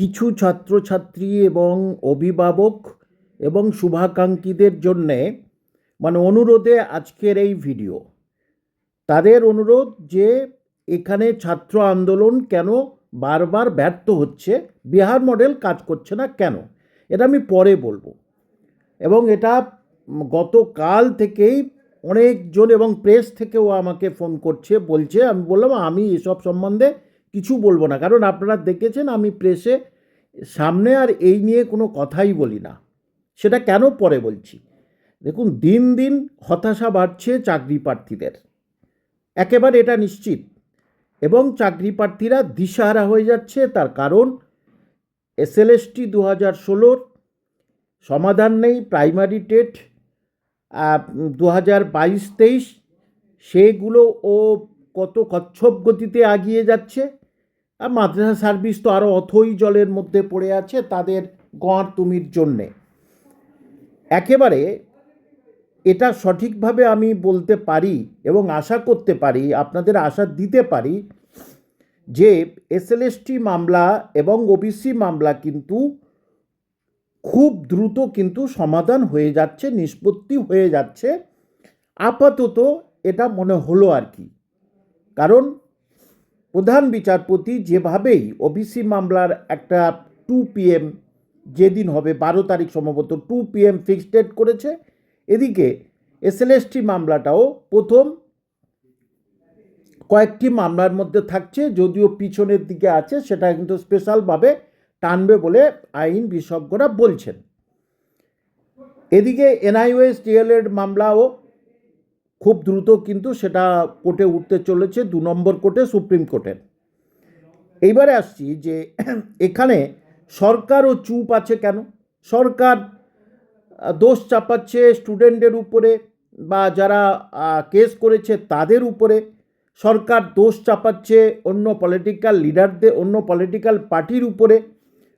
কিছু ছাত্রছাত্রী এবং অভিভাবক এবং শুভাকাঙ্ক্ষীদের জন্যে মানে অনুরোধে আজকের এই ভিডিও। তাদের অনুরোধ যে এখানে ছাত্র আন্দোলন কেন বারবার ব্যর্থ হচ্ছে, বিহার মডেল কাজ করছে না কেন, এটা আমি পরে বলব। এবং এটা গতকাল থেকেই অনেকজন এবং প্রেস থেকেও আমাকে ফোন করছে, বলছে, আমি বললাম, আমি এসব সম্বন্ধে কিছু বলব না। কারণ আপনারা দেখেছেন আমি প্রেসে সামনে আর এই নিয়ে কোনো কথাই বলি না। সেটা কেন পরে বলছি? দেখুন, দিন দিন হতাশা বাড়ছে চাকরি প্রার্থীদের। একেবারে এটা নিশ্চিত। এবং চাকরি প্রার্থীরা দিশাহারা হয়ে যাচ্ছে তার কারণ এসএলএসটি দু হাজার ষোলোর সমাধান নেই, প্রাইমারি টেট দু হাজার বাইশ তেইশ, সেগুলো ও কত কচ্ছপ গতিতে এগিয়ে যাচ্ছে। আর মাদ্রাসা সার্ভিস তো আরও অথই জলের মধ্যে পড়ে আছে তাদের গড় তুমির জন্যে। একেবারে এটা সঠিকভাবে আমি বলতে পারি এবং আশা করতে পারি, আপনাদের আশা দিতে পারি যে এসএলএসটি মামলা এবং ওবিসি মামলা কিন্তু খুব দ্রুত কিন্তু সমাধান হয়ে যাচ্ছে, নিষ্পত্তি হয়ে যাচ্ছে। আপাতত এটা মনে হলো আর কি। কারণ প্রধান বিচারপতি যেভাবেই ওবিসি মামলার একটা টু পিএম যেদিন হবে বারো তারিখ সম্ভবত টু পিএম ফিক্সড ডেট করেছে, এদিকে এসএলএসটি মামলাটাও প্রথম কয়েকটি মামলার মধ্যে থাকছে, যদিও পিছনের দিকে আছে, সেটা কিন্তু স্পেশালভাবে টানবে বলে আইন বিশেষজ্ঞরা বলছেন। এদিকে এনআইওএস ডিএলএড মামলাও খুব দ্রুত কিন্তু সেটা কোর্টে উঠতে চলেছে দু নম্বর কোর্টে, সুপ্রিম কোর্টের এইবারে আসছি যে এখানে সরকারও চুপ আছে কেন? সরকার দোষ চাপাচ্ছে স্টুডেন্টদের উপরে বা যারা কেস করেছে তাদের উপরে। সরকার দোষ চাপাচ্ছে অন্য পলিটিক্যাল লিডারদের অন্য পলিটিক্যাল পার্টির উপরে।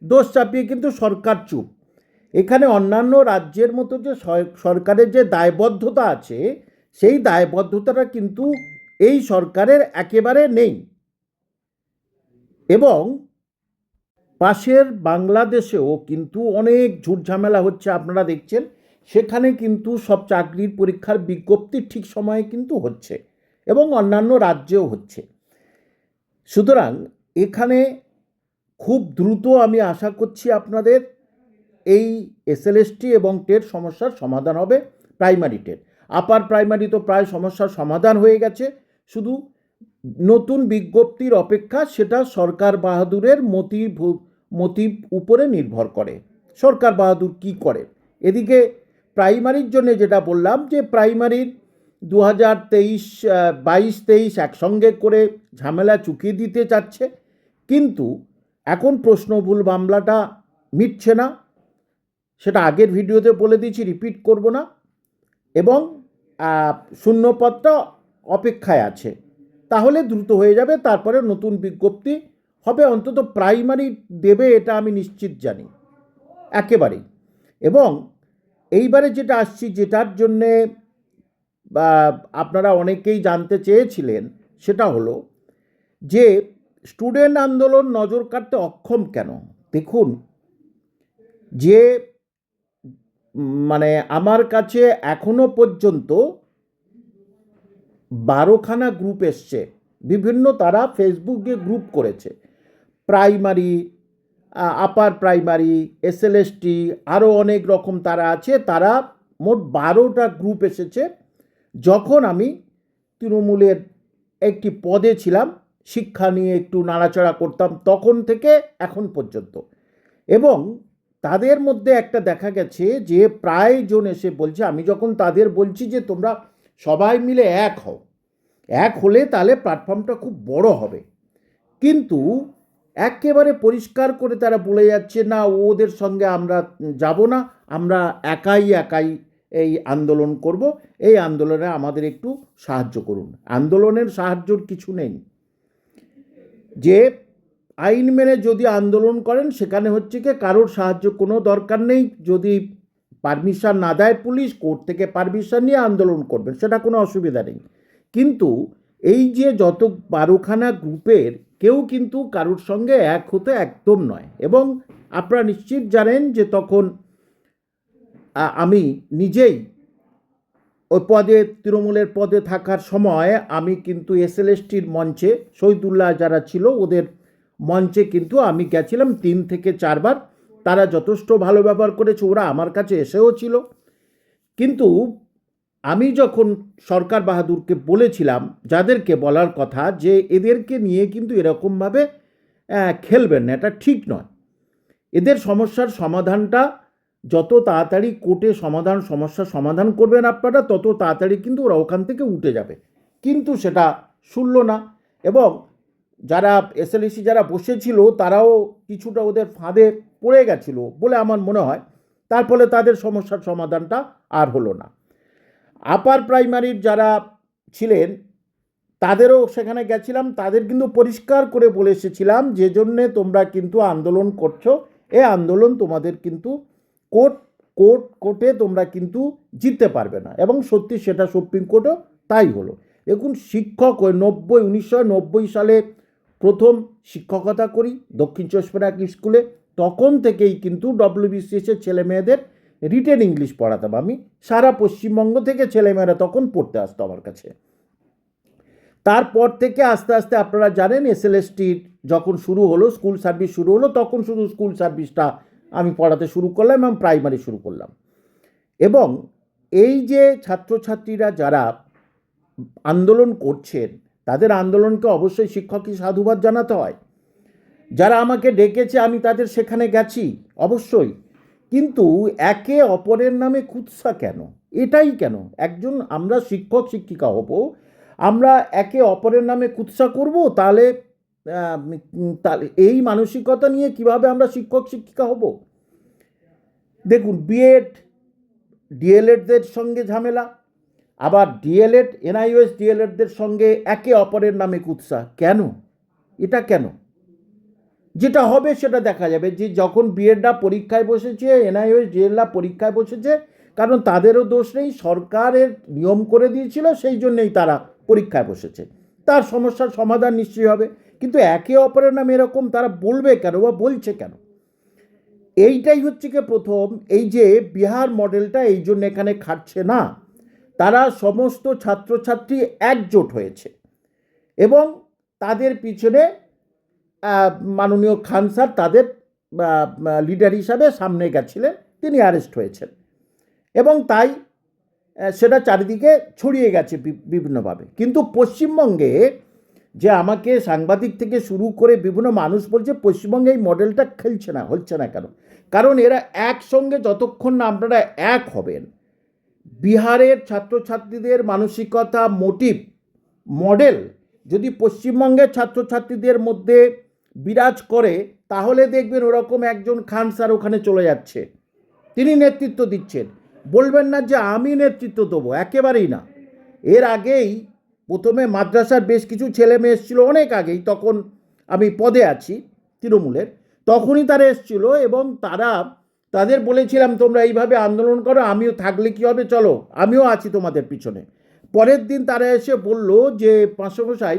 দোষ চাপিয়ে কিন্তু সরকার চুপ। এখানে অন্যান্য রাজ্যের মতো যে সর- সরকারের যে দায়বদ্ধতা আছে সেই দায়বদ্ধতাটা কিন্তু এই সরকারের একেবারে নেই। এবং পাশের বাংলাদেশেও কিন্তু অনেক ঝুটঝামেলা হচ্ছে, আপনারা দেখছেন। সেখানে কিন্তু সব চাকরির পরীক্ষার বিজ্ঞপ্তি ঠিক সময়ে কিন্তু হচ্ছে এবং অন্যান্য রাজ্যেও হচ্ছে। সুতরাং এখানে খুব দ্রুত আমি আশা করছি আপনাদের এই এসএলএসটি এবং টেট সমস্যার সমাধান হবে, প্রাইমারি টেট। আপার প্রাইমারি তো প্রায় সমস্যার সমাধান হয়ে গেছে। শুধু নতুন বিজ্ঞপ্তির অপেক্ষা সেটা সরকার বাহাদুরের মতি মতির উপরে নির্ভর করে। সরকার বাহাদুর কি করে? এদিকে প্রাইমারির জন্য যেটা বললাম যে প্রাইমারির দু হাজার তেইশ বাইশ তেইশ একসঙ্গে করে ঝামেলা চুকিয়ে দিতে চাচ্ছে। কিন্তু এখন প্রশ্নভুল মামলাটা মিটছে না। সেটা আগের ভিডিওতে বলে দিয়েছি, রিপিট করব না। এবং শূন্যপদটা অপেক্ষায় আছে। তাহলে দ্রুত হয়ে যাবে, তারপরে নতুন বিজ্ঞপ্তি হবে, অন্তত প্রাইমারি দেবে এটা আমি নিশ্চিত জানি। একেবারেই এবং এইবারে যেটা আসছি, যেটার জন্যে আপনারা অনেকেই জানতে চেয়েছিলেন, সেটা হলো যে স্টুডেন্ট আন্দোলন নজর কাটতে অক্ষম কেন? দেখুন, যে মানে আমার কাছে এখনও পর্যন্ত বারোখানা গ্রুপ এসছে। বিভিন্ন তারা ফেসবুকে গ্রুপ করেছে। প্রাইমারি আপার প্রাইমারি এসএলএসটি আরও অনেক রকম তারা আছে। তারা মোট বারোটা গ্রুপ এসেছে। যখন আমি তৃণমূলের একটি পদে ছিলাম, শিক্ষা নিয়ে একটু নাড়াচাড়া করতাম তখন থেকে এখন পর্যন্ত। এবং তাদের মধ্যে একটা দেখা গেছে যে প্রায় জন এসে বলছে, আমি যখন তাদের বলছি যে তোমরা সবাই মিলে এক হও, এক হলে তাহলে প্ল্যাটফর্মটা খুব বড় হবে। কিন্তু একেবারে পরিষ্কার করে তারা বলে যাচ্ছে, না, ওদের সঙ্গে আমরা যাব না, আমরা একাই একাই এই আন্দোলন করব, এই আন্দোলনে আমাদের একটু সাহায্য করুন। আন্দোলনের সাহায্যর কিছু নেই। যে আইন মেনে যদি আন্দোলন করেন, সেখানে হচ্ছে কি কারোর সাহায্য কোনো দরকার নেই। যদি পারমিশন না দেয় পুলিশ, কোর্ট থেকে পারমিশন নিয়ে আন্দোলন করবেন সেটা কোনো অসুবিধা নেই। কিন্তু এই যে যত বারোখানা গ্রুপের, কেউ কিন্তু কারোর সঙ্গে এক হতে একদম নয়। এবং আপনারা নিশ্চিত জানেন যে তখন আমি নিজেই ওই পদে, তৃণমূলের পদে থাকার সময় আমি কিন্তু এসএলএসটির মঞ্চে শহীদুল্লাহ যারা ছিল, ওদের মঞ্চে কিন্তু আমি গেছিলাম তিন থেকে চারবার। তারা যথেষ্ট ভালো ব্যবহার করেছে, ওরা আমার কাছে এসেও ছিল। কিন্তু আমি যখন সরকার বাহাদুরকে বলেছিলাম, যাদেরকে বলার কথা যে এদেরকে নিয়ে কিন্তু এরকমভাবে খেলবেন না, এটা ঠিক নয়। এদের সমস্যার সমাধানটা যত তাড়াতাড়ি কোর্টে সমাধান, সমস্যার সমাধান করবেন আপনারা, তত তাড়াতাড়ি কিন্তু ওরা ওখান থেকে উঠে যাবে। কিন্তু সেটা শুনল না এবং যারা এসএলএসি যারা বসেছিল, তারাও কিছুটা ওদের ফাঁদে পড়ে গেছিল বলে আমার মনে হয়। তার ফলে তাদের সমস্যার সমাধানটা আর হলো না। আপার প্রাইমারির যারা ছিলেন, তাদেরও সেখানে গেছিলাম। তাদের কিন্তু পরিষ্কার করে বলে এসেছিলাম যে জন্যে তোমরা কিন্তু আন্দোলন করছ। এ আন্দোলন তোমাদের কিন্তু কোর্ট কোর্ট, কোর্টে তোমরা কিন্তু জিততে পারবে না। এবং সত্যি সেটা সুপ্রিম কোর্টও তাই হলো। দেখুন, শিক্ষক ওই নব্বই, উনিশশো নব্বই সালে প্রথম শিক্ষকতা করি, দক্ষিণ চব্বিশ পরগনা স্কুলে। তখন থেকেই কিন্তু ডব্লিউবিসিএসের ছেলে মেয়েদের রিটেন ইংলিশ পড়াতাম আমি। সারা পশ্চিমবঙ্গ থেকে ছেলেমেয়েরা তখন পড়তে আসতো আমার কাছে। তারপর থেকে আস্তে আস্তে আপনারা জানেন এসএলএসটির যখন শুরু হলো, স্কুল সার্ভিস শুরু হলো, তখন শুধু স্কুল সার্ভিসটা আমি পড়াতে শুরু করলাম এবং প্রাইমারি শুরু করলাম। এবং এই যে ছাত্রছাত্রীরা যারা আন্দোলন করছেন তাদের আন্দোলনকে অবশ্যই শিক্ষককে সাধুবাদ জানাতে হয়। যারা আমাকে ডেকেছে, আমি তাদের সেখানে গেছি, অবশ্যই। কিন্তু একে অপরের নামে কুৎসা কেন? এটাই কেন? একজন আমরা শিক্ষক, শিক্ষিকা হব, আমরা একে অপরের নামে কুৎসা করব, তাহলে তাহলে এই মানসিকতা নিয়ে কীভাবে আমরা শিক্ষক, শিক্ষিকা হব? দেখুন, বিএড, ডিএলএডদের সঙ্গে ঝামেলা আবার ডিএলএড এনআইওএস ডিএলএডদের সঙ্গে একে অপরের নামে কুৎসা। কেন? এটা কেন? যেটা হবে সেটা দেখা যাবে যে যখন বিএডরা পরীক্ষায় বসেছে এনআইওএস ডিএলরা পরীক্ষায় বসেছে, কারণ তাদেরও দোষ নেই, সরকারের নিয়ম করে দিয়েছিল, সেই জন্যেই তারা পরীক্ষায় বসেছে। তার সমস্যার সমাধান নিশ্চয়ই হবে। কিন্তু একে অপরের নামে এরকম তারা বলবে কেন বা বলছে কেন? এইটাই হচ্ছে কি প্রথম, এই যে বিহার মডেলটা এই জন্য এখানে খাটছে না। তারা সমস্ত ছাত্রছাত্রী একজোট হয়েছে এবং তাদের পিছনে মাননীয় খান স্যার তাদের লিডার হিসাবে সামনে গেছিলেন, তিনি অ্যারেস্ট হয়েছেন। এবং তাই সেটা চারিদিকে ছড়িয়ে গেছে বিভিন্নভাবে। কিন্তু পশ্চিমবঙ্গে যে আমাকে সাংবাদিক থেকে শুরু করে বিভিন্ন মানুষ বলছে, পশ্চিমবঙ্গে এই মডেলটা খেলছে না, হচ্ছে না কেন? কারণ এরা একসঙ্গে যতক্ষণ না আপনারা এক হবেন বিহারের ছাত্রছাত্রীদের মানসিকতা মোটিভ মডেল যদি পশ্চিমবঙ্গের ছাত্রছাত্রীদের মধ্যে বিরাজ করে, তাহলে দেখবেন ওরকম একজন খান স্যার ওখানে চলে যাচ্ছে। তিনি নেতৃত্ব দিচ্ছেন। বলবেন না যে আমি নেতৃত্ব দেবো, একেবারেই না। এর আগেই প্রথমে মাদ্রাসার বেশ কিছু ছেলে মেয়ে এসেছিল অনেক আগেই, তখন আমি পদে আছি তৃণমূলের। তখনই তারা এসেছিল এবং তারা তাদের বলেছিলাম, তোমরা এইভাবে আন্দোলন করো, আমিও থাকলে কী হবে? চলো, আমিও আছি তোমাদের পিছনে। পরের দিন তারা এসে বলল যে, পাঁচশোমশাই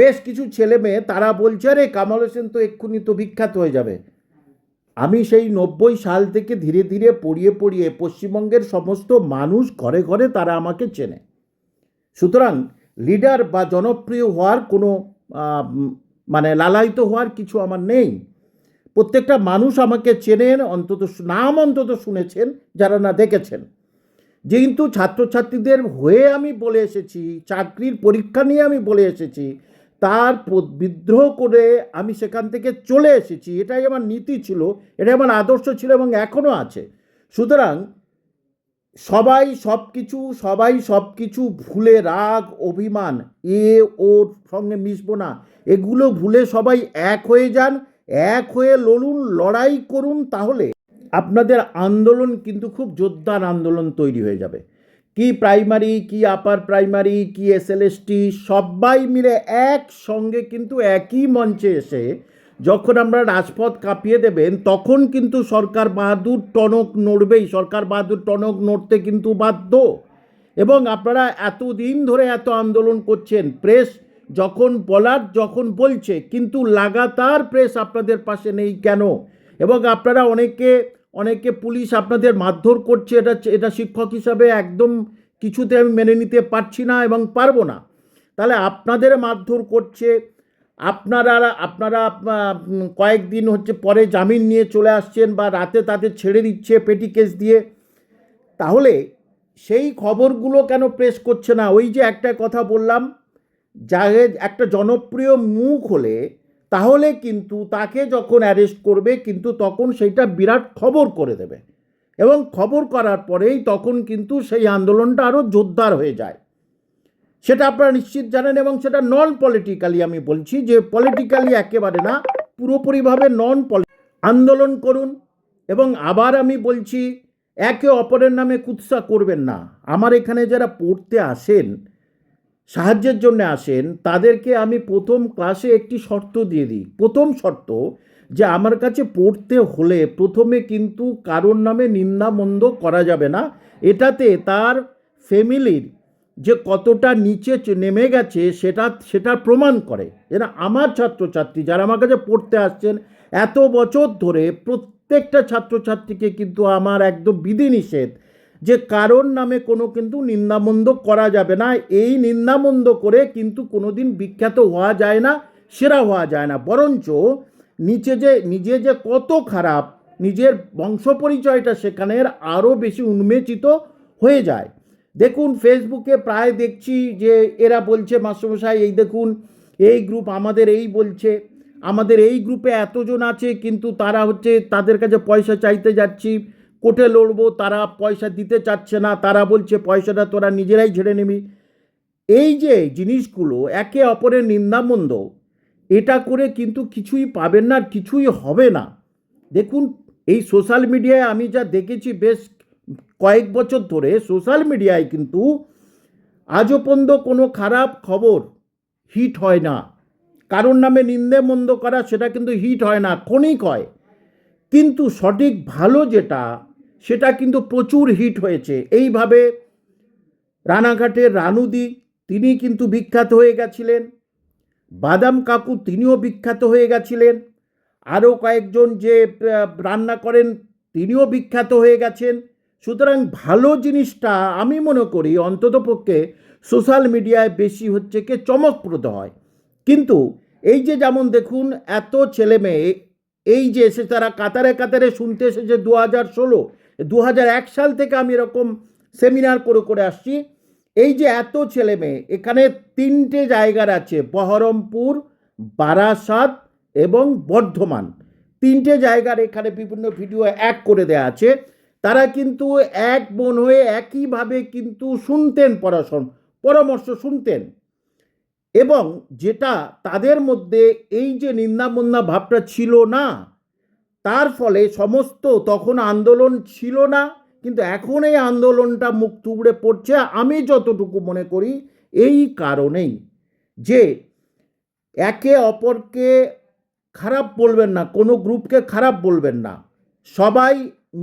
বেশ কিছু ছেলে মেয়ে, তারা বলছে, আরে, কামাল হোসেন তো এক্ষুনি তো বিখ্যাত হয়ে যাবে। আমি সেই নব্বই সাল থেকে ধীরে ধীরে পড়িয়ে পড়িয়ে পশ্চিমবঙ্গের সমস্ত মানুষ ঘরে ঘরে তারা আমাকে চেনে। সুতরাং লিডার বা জনপ্রিয় হওয়ার কোনো মানে লালায়িত হওয়ার কিছু আমার নেই। প্রত্যেকটা মানুষ আমাকে চেনেন, অন্তত নাম অন্তত শুনেছেন, যারা না দেখেছেন। যেহেতু ছাত্রছাত্রীদের হয়ে আমি বলে এসেছি, চাকরির পরীক্ষা নিয়ে আমি বলে এসেছি, তার বিদ্রোহ করে আমি সেখান থেকে চলে এসেছি, এটাই আমার নীতি ছিল, এটাই আমার আদর্শ ছিল এবং এখনও আছে। সুতরাং সবাই সব কিছু সবাই সব কিছু ভুলে রাগ, অভিমান, এ, ওর সঙ্গে মিশবো না, এগুলো ভুলে সবাই এক হয়ে যান এক হয়ে লড়ুন লড়াই করুন তাহলে। আপনাদের আন্দোলন কিন্তু খুব জোরদার আন্দোলন তৈরি হয়ে যাবে। কি প্রাইমারি, কি আপার প্রাইমারি, কি এসএলএসটি সবাই মিলে একসঙ্গে কিন্তু একই মঞ্চে এসে যখন আমরা রাজপথ কাঁপিয়ে দেবেন, তখন কিন্তু সরকার বাহাদুর টনক নড়বেই। সরকার বাহাদুর টনক নড়তে কিন্তু বাধ্য। এবং আপনারা এতদিন ধরে এত আন্দোলন করছেন, প্রেস যখন বলার, যখন বলছে, কিন্তু লাগাতার প্রেস আপনাদের পাশে নেই কেন? এবং আপনারা অনেকে অনেকে পুলিশ আপনাদের মারধর করছে, এটা এটা শিক্ষক হিসাবে একদম কিছুতে আমি মেনে নিতে পারছি না এবং পারব না। তাহলে আপনাদের মারধর করছে, আপনারা আপনারা কয়েকদিন হচ্ছে পরে জামিন নিয়ে চলে আসছেন বা রাতে তাদের ছেড়ে দিচ্ছে পেটি কেস দিয়ে। তাহলে সেই খবরগুলো কেন প্রেস করছে না? ওই যে একটা কথা বললাম যাদের একটা জনপ্রিয় মুখ হলে, তাহলে কিন্তু তাকে যখন অ্যারেস্ট করবে, কিন্তু তখন সেইটা বিরাট খবর করে দেবে। এবং খবর করার পরেই তখন কিন্তু সেই আন্দোলনটা আরও জোরদার হয়ে যায়। সেটা আপনারা নিশ্চিত জানেন এবং সেটা নন পলিটিক্যালি আমি বলছি যে পলিটিক্যালি একেবারে না, পুরোপুরিভাবে নন পলি আন্দোলন করুন এবং আবার আমি বলছি, একে অপরের নামে কুৎসা করবেন না। আমার এখানে যারা পড়তে আসেন সাহায্যের জন্য আসেন, তাদেরকে আমি প্রথম ক্লাসে একটি শর্ত দিয়ে দিই। প্রথম শর্ত, যে আমার কাছে পড়তে হলে প্রথমে কিন্তু কারোর নামে নিন্দামন্দ করা যাবে না। এটাতে তার ফ্যামিলির যে কতটা নিচে নেমে গেছে, সেটা সেটা প্রমাণ করে। এরা আমার ছাত্রছাত্রী যারা আমার কাছে পড়তে আসছেন, এত বছর ধরে প্রত্যেকটা ছাত্রছাত্রীকে কিন্তু আমার একদম বিধিনিষেধ যে কারোর নামে কোনো কিন্তু নিন্দামন্দ করা যাবে না, এই নিন্দামন্দ করে কিন্তু কোনোদিন বিখ্যাত হওয়া যায় না, সেরা হওয়া যায় না। বরঞ্চ নিচে যে, নিজে যে কত খারাপ, নিজের বংশ পরিচয়টা সেখানের আরও বেশি উন্মেচিত হয়ে যায়। দেখুন ফেসবুকে প্রায় দেখছি যে এরা বলছে, মাস্টারমশাই, এই দেখুন, এই গ্রুপ আমাদের এই বলছে, আমাদের এই গ্রুপে এতজন আছে, কিন্তু তারা হচ্ছে তাদের কাছে পয়সা চাইতে যাচ্ছি কোর্টে লড়বো, তারা পয়সা দিতে চাচ্ছে না, তারা বলছে পয়সাটা তোরা নিজেরাই ঝেড়ে নিবি। এই যে জিনিসগুলো একে অপরের নিন্দামন্দ, এটা করে কিন্তু কিছুই পাবেন না কিছুই হবে না। দেখুন, এই সোশ্যাল মিডিয়ায় আমি যা দেখেছি বেশ কয়েক বছর ধরে, সোশ্যাল মিডিয়ায় কিন্তু আজও পর্যন্ত কোনো খারাপ খবর হিট হয় না। কারোর নামে নিন্দে মন্দ করা, সেটা কিন্তু হিট হয় না, ক্ষণিক হয়। কিন্তু সঠিক ভালো যেটা সেটা কিন্তু প্রচুর হিট হয়েছে। এইভাবে রানাঘাটের রানুদি, তিনি কিন্তু বিখ্যাত হয়ে গেছিলেন। বাদাম কাকু, তিনিও বিখ্যাত হয়ে গেছিলেন। আরও কয়েকজন যে রান্না করেন, তিনিও বিখ্যাত হয়ে গেছেন। সুতরাং ভালো জিনিসটা আমি মনে করি অন্ততপক্ষে সোশ্যাল মিডিয়ায় বেশি হচ্ছে কে চমকপ্রদ হয়। কিন্তু এই যে যেমন দেখুন, এত ছেলে মেয়ে এই যে এসে তারা কাতারে কাতারে শুনতে এসেছে দু হাজার ষোলো দু হাজার এক সাল থেকে আমি এরকম সেমিনার করে করে আসছি। এই যে এত ছেলে মেয়ে, এখানে তিনটে জায়গার আছে, বহরমপুর, বারাসাত এবং বর্ধমান। তিনটে জায়গার এখানে বিভিন্ন ভিডিও এক করে দেওয়া আছে। তারা কিন্তু এক বোন হয়ে একইভাবে কিন্তু শুনতেন পড়াশোনা, পরামর্শ শুনতেন। এবং যেটা তাদের মধ্যে এই যে নিন্দামন্না ভাবটা ছিল না তার ফলে সমস্ত তখন আন্দোলন ছিল না, কিন্তু এখন এই আন্দোলনটা মুখ থুবড়ে পড়ছে। আমি যতটুকু মনে করি, এই কারণেই যে একে অপরকে খারাপ বলবেন না, কোনো গ্রুপকে খারাপ বলবেন না। সবাই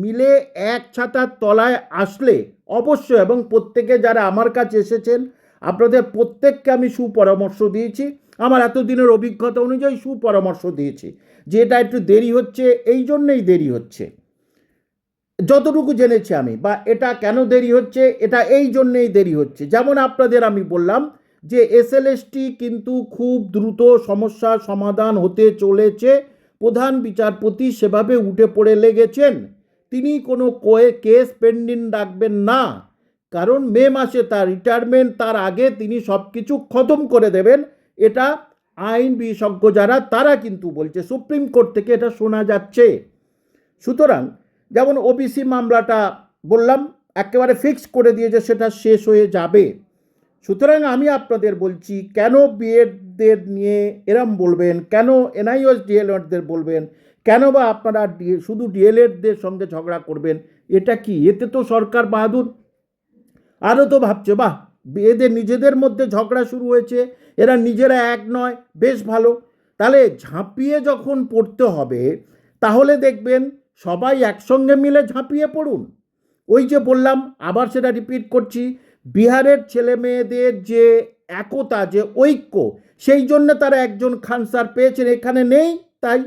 মিলে এক ছাতার তলায় আসলে অবশ্যই, এবং প্রত্যেকে যারা আমার কাছে এসেছেন, আপনাদের প্রত্যেককে আমি সুপরামর্শ দিয়েছি। আমার এতদিনের অভিজ্ঞতা অনুযায়ী সুপরামর্শ দিয়েছে। যে এটা একটু দেরি হচ্ছে, এই জন্যেই দেরি হচ্ছে। যতটুকু জেনেছি আমি, বা এটা কেন দেরি হচ্ছে, এটা এই জন্যেই দেরি হচ্ছে। যেমন আপনাদের আমি বললাম যে এসএলএসটি কিন্তু খুব দ্রুত সমস্যার সমাধান হতে চলেছে। প্রধান বিচারপতি সেভাবে উঠে পড়ে লেগেছেন। তিনি কোনো কোয়ে, কেস পেন্ডিং রাখবেন না। কারণ মে মাসে তার রিটায়ারমেন্ট তার আগে তিনি সব কিছু খতম করে দেবেন। এটা আইন বিশেষজ্ঞ যারা, তারা কিন্তু বলছে, সুপ্রিম কোর্ট থেকে এটা শোনা যাচ্ছে। সুতরাং যেমন ওবিসি মামলাটা বললাম, একেবারে ফিক্স করে দিয়েছে, সেটা শেষ হয়ে যাবে। সুতরাং আমি আপনাদের বলছি, কেন বিএডদের নিয়ে এরম বলবেন? কেন এনআইএস ডিএলএডদের বলবেন? কেন বা আপনারা শুধু ডিএলএডদের সঙ্গে ঝগড়া করবেন? এটা কি? এতে তো সরকার বাহাদুর। আরও তো ভাবছে, বাহ! এদের নিজেদের মধ্যে ঝগড়া শুরু হয়েছে। এরা নিজেরা এক নয়, বেশ ভালো। তাহলে ঝাঁপিয়ে যখন পড়তে হবে, তাহলে দেখবেন সবাই একসঙ্গে মিলে ঝাঁপিয়ে পড়ুন। ওই যে বললাম, আবার সেটা রিপিট করছি, বিহারের ছেলে মেয়েদের যে একতা, যে ঐক্য, সেই জন্য তারা একজন খান পেয়েছেন, এখানে নেই, তাই